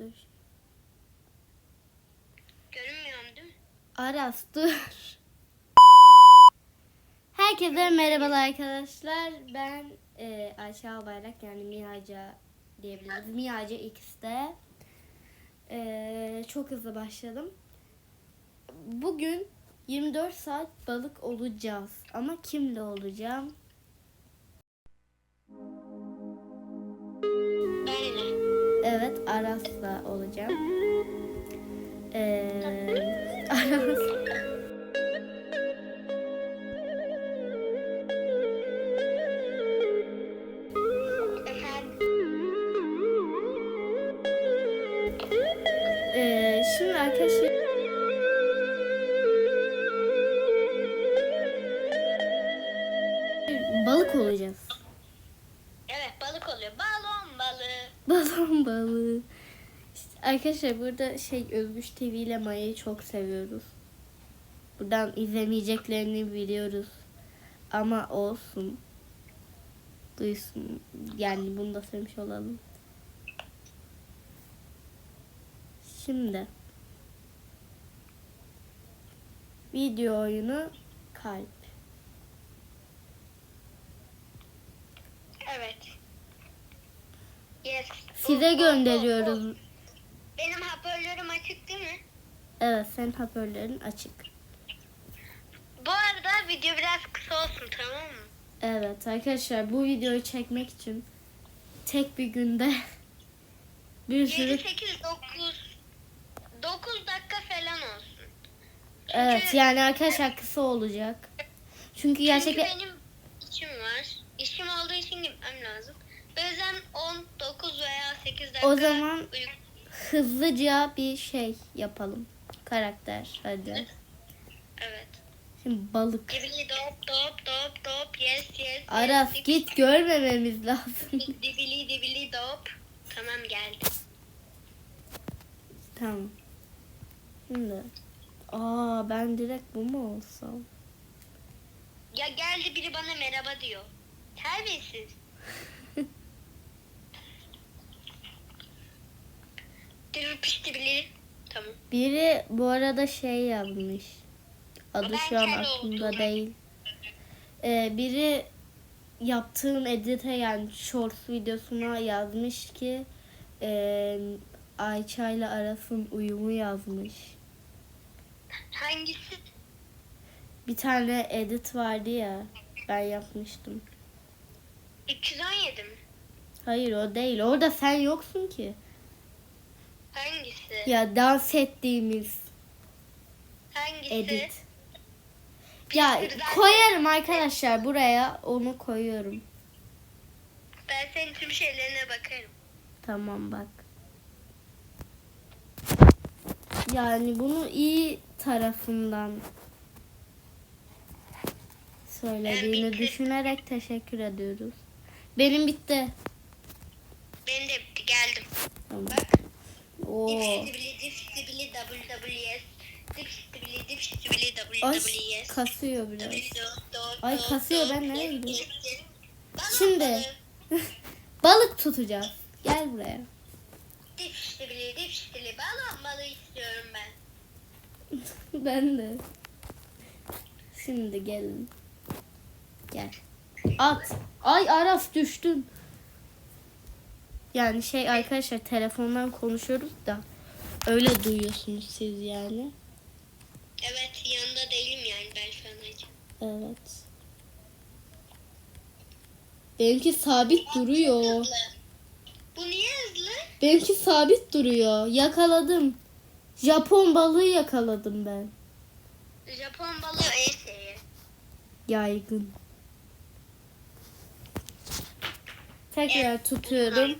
dur. Görünmüyorum değil mi? Aras dur. Herkese merhabalar arkadaşlar. Ben e, Ayşe Albayrak yani Mihaca diyebiliriz. Mihaca X'te. E, çok hızlı başladım. Bugün 24 saat balık olacağız. Ama kimle olacağım? Aras'la olacağım. Ee, Aras. Ee, şimdi balık olacağız. Evet balık oluyor. Balon balığı. Balon balığı. İşte arkadaşlar burada şey Özgüç TV ile Maya'yı çok seviyoruz. Buradan izlemeyeceklerini biliyoruz. Ama olsun. Duysun. Yani bunu da söylemiş olalım. Şimdi. Video oyunu kalp. Evet. Yes. Size gönderiyoruz. Benim hoparlörüm açık değil mi? Evet senin hoparlörün açık. Bu arada video biraz kısa olsun tamam mı? Evet arkadaşlar bu videoyu çekmek için tek bir günde bir sürü 7, 8, 9 9 dakika falan olsun. Çünkü, evet yani arkadaşlar kısa olacak. Çünkü gerçekten Çünkü benim işim var. İşim olduğu için gitmem lazım. Yüzden 10, 9 veya 8 dakika O zaman- hızlıca bir şey yapalım. Karakter hadi. Evet. Şimdi balık. Dibili dop dop dop dop yes yes. Aras yes, git görmememiz lazım. Dibili dibili dop. Tamam geldi. tamam. Şimdi. Aa ben direkt bu mu olsam? Ya geldi biri bana merhaba diyor. Terbiyesiz. Dürpüş dibili. Tamam. Biri bu arada şey yazmış. Adı Ben şu an aklımda değil. Ee, biri yaptığım edite yani shorts videosuna yazmış ki e, Ayça ile Aras'ın uyumu yazmış. Hangisi? Bir tane edit vardı ya ben yapmıştım. 317 mi? Hayır o değil. Orada sen yoksun ki. Hangisi? Ya dans ettiğimiz Hangisi? edit. Ya koyarım arkadaşlar buraya onu koyuyorum. Ben senin tüm şeylerine bakarım. Tamam bak. Yani bunu iyi tarafından söylediğini bitti. düşünerek teşekkür ediyoruz. Benim bitti. Benim de bitti geldim. Tamam. Bak. Oo. Ay kasıyor biraz. Ay, kasıyor, ben nereye gidiyorum? Şimdi. Balık tutacağız. Gel buraya. Balığı istiyorum ben. ben de. Şimdi gelin. Gel. At. Ay Aras düştün. Yani şey arkadaşlar telefondan konuşuyoruz da öyle duyuyorsunuz siz yani. Evet yanında değilim yani ben şu an. Evet. Benimki sabit duruyor. Hızlı. Bu niye hızlı? Benimki sabit duruyor. Yakaladım. Japon balığı yakaladım ben. Japon balığı en şeyi. Yaygın. Tekrar tutuyorum.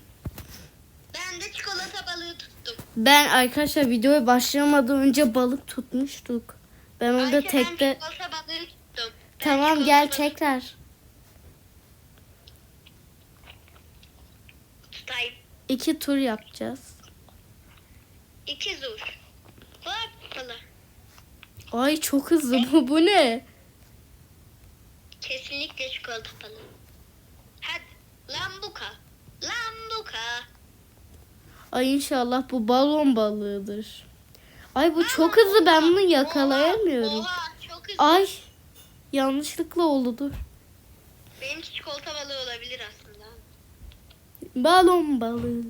Ben de çikolata balığı tuttum. Ben arkadaşlar videoya başlamadan önce balık tutmuştuk. Ben orada Ayşe, tekte... Ben çikolata balığı tuttum. Ben Tamam gel tekrar. Tutayım. İki tur yapacağız. İki balığı. Ay çok hızlı bu. Bu ne? Kesinlikle çikolata balığı. Hadi. Lambuka. Lambuka. Ay inşallah bu balon balığıdır. Ay bu çok hızlı ben bunu yakalayamıyorum. Ay yanlışlıkla oldu dur. Benimki çikolata balığı olabilir aslında. Balon balığı.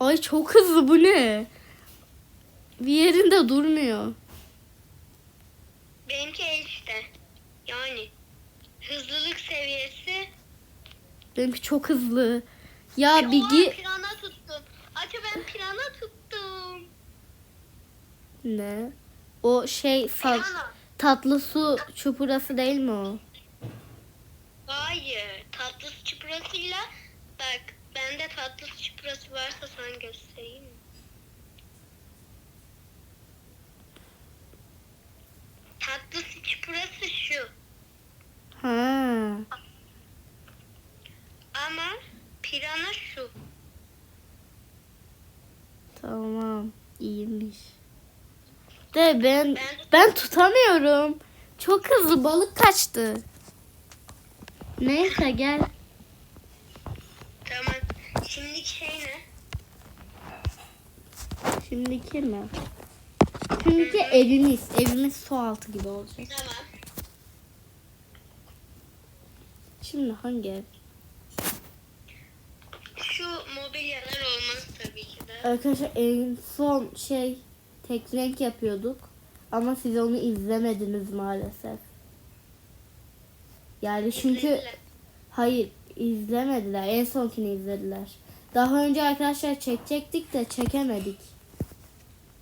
Ay çok hızlı bu ne? Bir yerinde durmuyor. Benimki el işte. Yani hızlılık seviyesi. Benimki çok hızlı. Ya bir Oha, gi- pirana tuttum. Açı ben pirana tuttum. Ne? O şey sal- tatlı su çupurası değil mi o? Hayır. Tatlı su çuprasıyla bak bende tatlı su çuprası varsa sana göstereyim mi? Tatlı su çuprası şu. Ha. Ama pirana şu. Tamam. iyiymiş. De ben Ben- ben tutamıyorum. Çok hızlı balık kaçtı. Neyse gel. Tamam. Şimdiki şey ne? Şimdiki mi? Şimdiki evimiz. Evimiz su altı gibi olacak. Tamam. Şimdi hangi ev? Şu mobilyalar olmaz tabii ki de. Arkadaşlar en son şey tek renk yapıyorduk. Ama siz onu izlemediniz maalesef. Yani çünkü İzlediler. hayır izlemediler. En sonkini izlediler. Daha önce arkadaşlar çekecektik de çekemedik.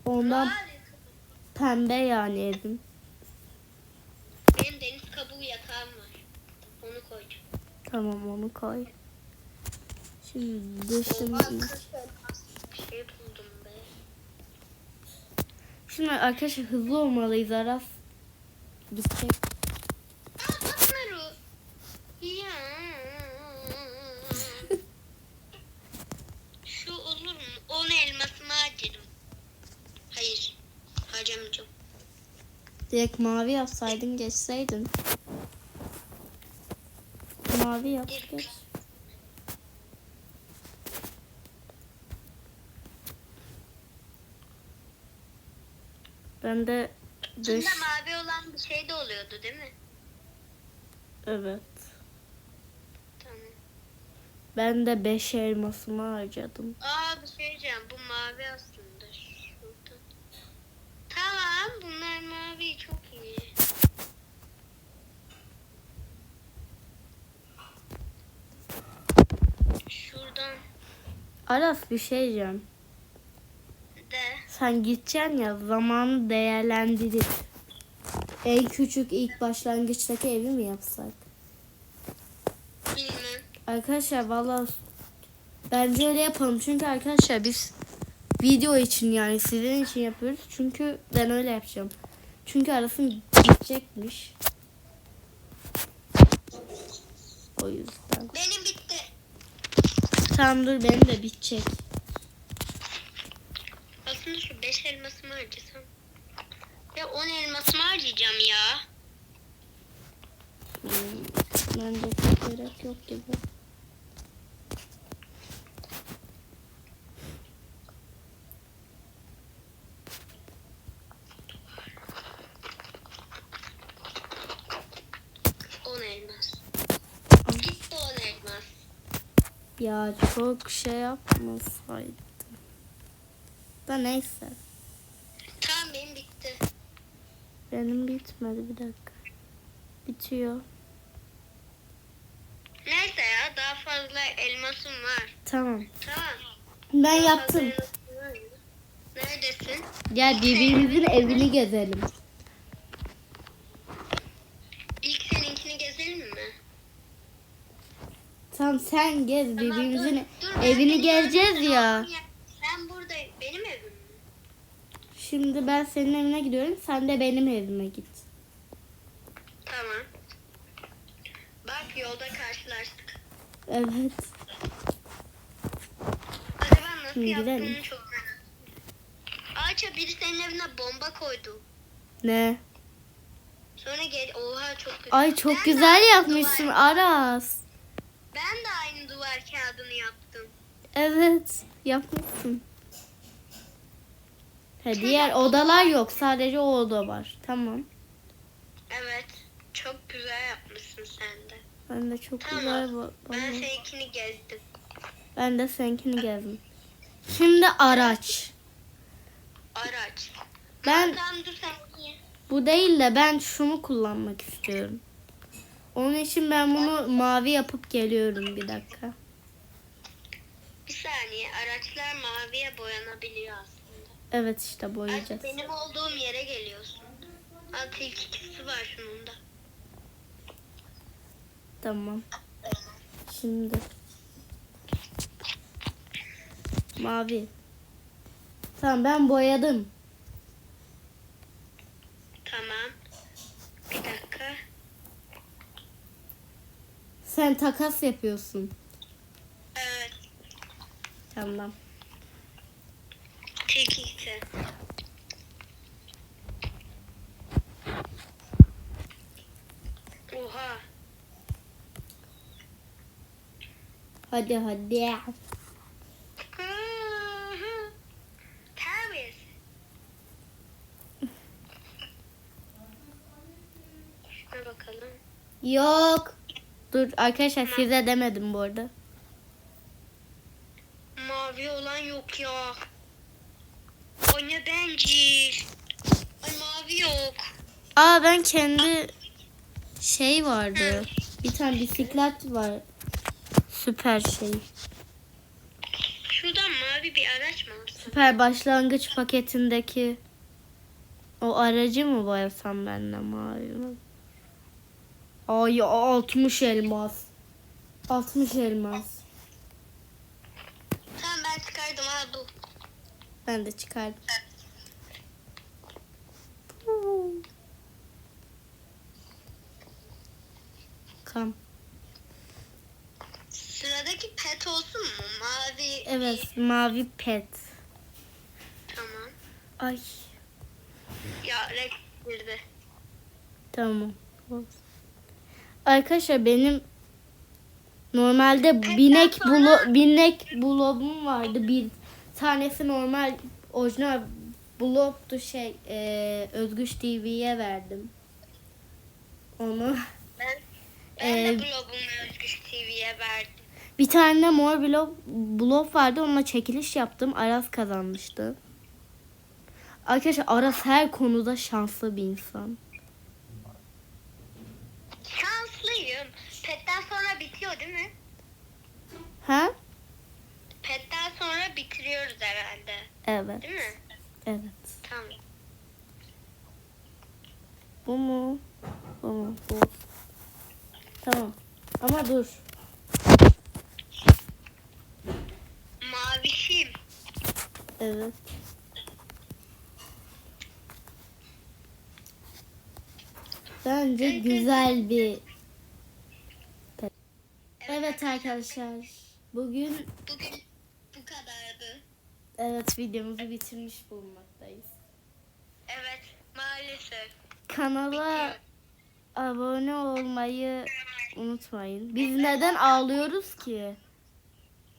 Ondan Harika. pembe yani evim. Benim deniz kabuğu yatağım var. Onu koyacağım. Tamam onu koy. Şimdi bir şey buldum be. Şimdi arkadaşlar hızlı olmalıyız Aras. Biz bakmaru. Ya. Şu olur mu? Onun elmasını harcarım. Hayır. Harcamayacağım. Direkt mavi yapsaydın geçseydin. Mavi yap geç. Ben de dış... İçinde mavi olan bir şey de oluyordu değil mi? Evet. Tamam. Ben de beş elmasımı harcadım. Aa bir şey diyeceğim. Bu mavi aslında. Şurada. Tamam. Bunlar mavi. Çok iyi. Şuradan Aras bir şey diyeceğim. de Sen gideceksin ya zamanı değerlendirip en küçük ilk başlangıçtaki evi mi yapsak? bilmem. Arkadaşlar valla bence öyle yapalım. Çünkü arkadaşlar biz video için yani sizin için yapıyoruz. Çünkü ben öyle yapacağım. Çünkü arasın gidecekmiş. O yüzden. Benim. Tamam dur benim de bitecek. Aslında şu 5 elmasımı harcasam. Ve 10 elmasımı harcayacağım ya. Hmm, bence çok gerek yok gibi. On elmas. Gitti 10 elmas. Ya çok şey yapmasaydım. Da neyse. Tamam benim bitti. Benim bitmedi bir dakika. Bitiyor. Neyse ya daha fazla elmasım var. Tamam. Tamam. Ben Daha yaptım. Neredesin? Gel birbirimizin evini gezelim. İlk seninkini gezelim mi? Tamam sen gez birbirimizin dur, ben evini gezeceğiz ya. Sen burada benim evim mi? Şimdi ben senin evine gidiyorum. Sen de benim evime git. Tamam. Bak yolda karşılaştık. Evet. Acaba nasıl Şimdi yaptığını gidelim. çok merak. Ağaça biri senin evine bomba koydu. Ne? Sonra gel. Oha çok güzel. Ay çok Ben de güzel yapmışsın Aras. ben de aynı duvar kağıdını yaptım. Evet yapmışsın. Ha, diğer odalar yok sadece o oda var. Tamam. Evet. Çok güzel yapmışsın sen de. Ben de çok Tamam. güzel bu. Ben seninkini gezdim. Ben de seninkini gezdim. Şimdi araç. Araç. Ben-. Bu değil de ben şunu kullanmak istiyorum. Onun için ben bunu mavi yapıp geliyorum bir dakika. Saniye. Araçlar maviye boyanabiliyor aslında. Evet işte Ay, boyayacağız. benim olduğum yere geliyorsun. Ha tilkisi var şunun da. Tamam. Şimdi. Mavi. Tamam ben boyadım. Tamam. Bir dakika. Sen takas yapıyorsun. Tamam. Tilkisi. Oha. Hadi hadi. Terbiyesiz. Şuna bakalım. Yok. Dur arkadaşlar size demedim bu arada. Mavi olan yok ya. O ne bencil. Ay mavi yok. Aa ben kendi şey vardı. Bir tane bisiklet var. Süper şey. Şuradan mavi bir araç mı alsam? Süper başlangıç paketindeki o aracı mı boyasam ben de mavi mi? Ay 60 elmas. 60 elmas. Tamam ben çıkardım ha bu. Ben de çıkardım. Kam. Sıradaki pet olsun mu? Mavi. Evet mavi pet. Tamam. Ay Ya renk girdi. tamam. Arkadaşlar benim normalde binek bulo binek blobum vardı. Bir tanesi normal orijinal blobtu şey e, Özgüç TV'ye verdim. Onu Ben, ben Ee, de blogumu Özgüç TV'ye verdim. bir tane de mor blob, blob vardı. Onunla çekiliş yaptım. Aras kazanmıştı. Arkadaşlar Aras her konuda şanslı bir insan. Şanslıyım. Petten sonra bitiyor değil mi? Ha? Sonra bitiriyoruz herhalde. Evet. Değil mi? Evet. Tamam. Bu mu? Bu mu? Bu. Tamam. Ama dur. Mavişim. Evet. Bence güzel bir Evet arkadaşlar. Bugün Bugün bu kadardı. evet videomuzu bitirmiş bulunmaktayız. Evet maalesef. Kanala abone olmayı unutmayın. Biz neden ağlıyoruz ki?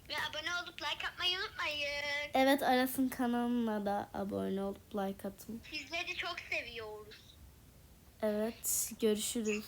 Ve abone olup like atmayı unutmayın. Evet Aras'ın kanalına da abone olup like atın. Sizleri çok seviyoruz. Evet görüşürüz.